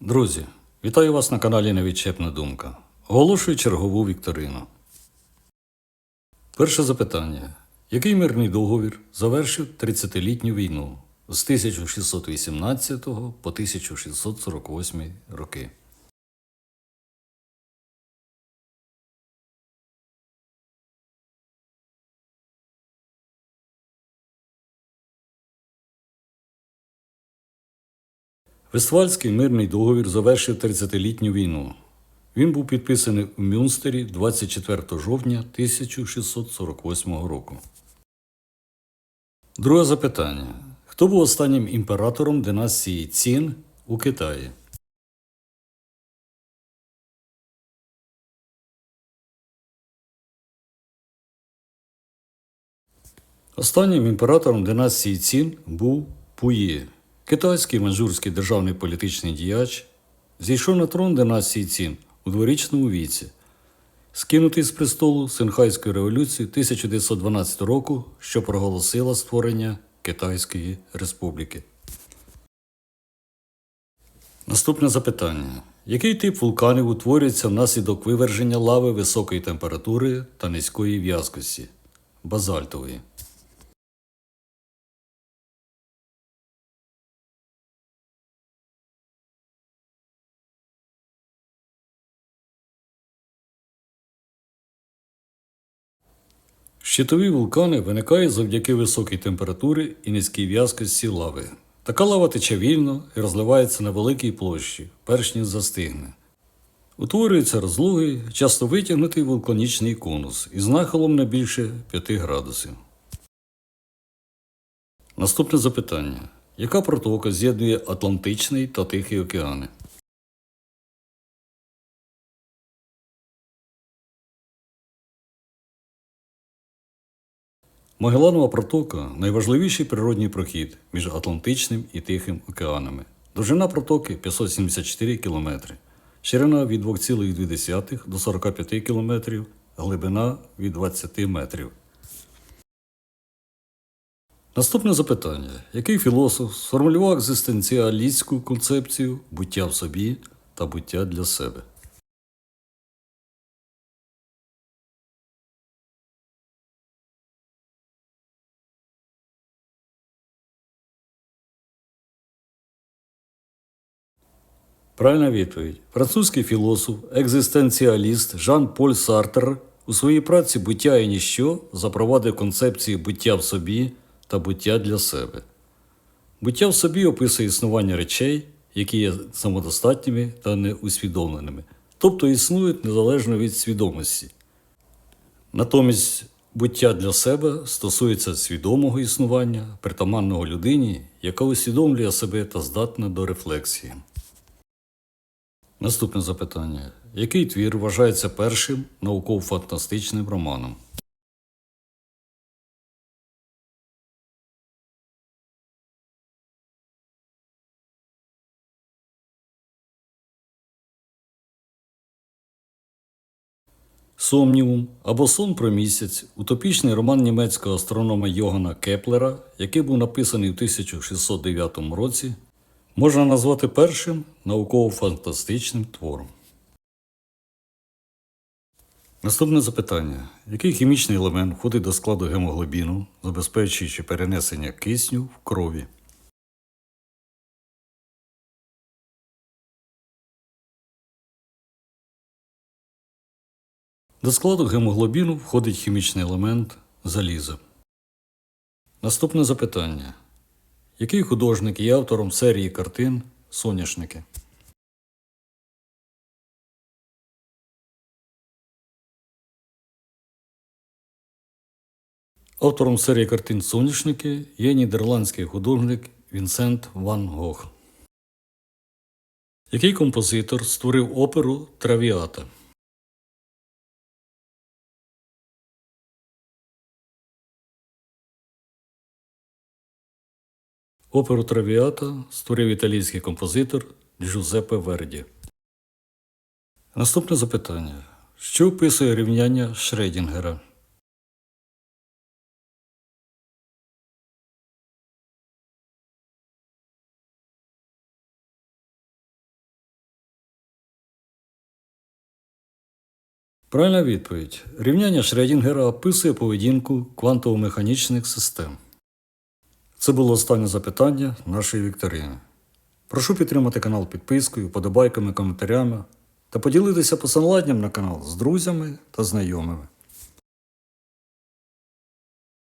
Друзі, вітаю вас на каналі Невідчепна думка. Оголошую чергову вікторину. Перше запитання. Який мирний договір завершив 30-літню війну з 1618 по 1648 роки? Вестфальський мирний договір завершив 30-літню війну. Він був підписаний у Мюнстері 24 жовтня 1648 року. Друге запитання. Хто був останнім імператором династії Цін у Китаї? Останнім імператором династії Цін був Пуї, китайський маньчжурський державний політичний діяч, зійшов на трон династії Цін у дворічному віці, скинутий з престолу Синхайської революції 1912 року, що проголосила створення Китайської республіки. Наступне запитання. Який тип вулканів утворюється внаслідок виверження лави високої температури та низької в'язкості? Базальтової. Щитові вулкани виникають завдяки високій температурі і низькій в'язкості лави. Така лава тече вільно і розливається на великій площі, перш ніж застигне. Утворюється розлугий, часто витягнутий вулканічний конус із нахилом не більше 5 градусів. Наступне запитання. Яка протока з'єднує Атлантичний та Тихий океани? Магеланова протока найважливіший природній прохід між Атлантичним і Тихим океанами. Довжина протоки 574 км, ширина від 2,2 до 45 км, глибина від 20 метрів. Наступне запитання. Який філософ сформулював екзистенціалістську концепцію буття в собі та буття для себе? Правильна відповідь. Французький філософ, екзистенціаліст Жан-Поль Сартер у своїй праці Буття і ніщо запровадив концепції буття в собі та буття для себе. Буття в собі описує існування речей, які є самодостатніми та неусвідомленими, тобто існують незалежно від свідомості. Натомість буття для себе стосується свідомого існування, притаманного людині, яка усвідомлює себе та здатна до рефлексії. Наступне запитання. Який твір вважається першим науково-фантастичним романом? Сомнівум або Сон про місяць утопічний роман німецького астронома Йогана Кеплера, який був написаний у 1609 році, можна назвати першим науково-фантастичним твором. Наступне запитання. Який хімічний елемент входить до складу гемоглобіну, забезпечуючи перенесення кисню в крові? До складу гемоглобіну входить хімічний елемент залізо. Наступне запитання. Який художник є автором серії картин Соняшники? Автором серії картин Соняшники є нідерландський художник Вінсент Ван Гог. Який композитор створив оперу Травіата? Оперу Травіата створив італійський композитор Джузеппе Верді. Наступне запитання. Що описує рівняння Шредінгера? Правильна відповідь. Рівняння Шредінгера описує поведінку квантово-механічних систем. Це було останнє запитання нашої вікторини. Прошу підтримати канал підпискою, подобайками, коментарями та поділитися посиланням на канал з друзями та знайомими.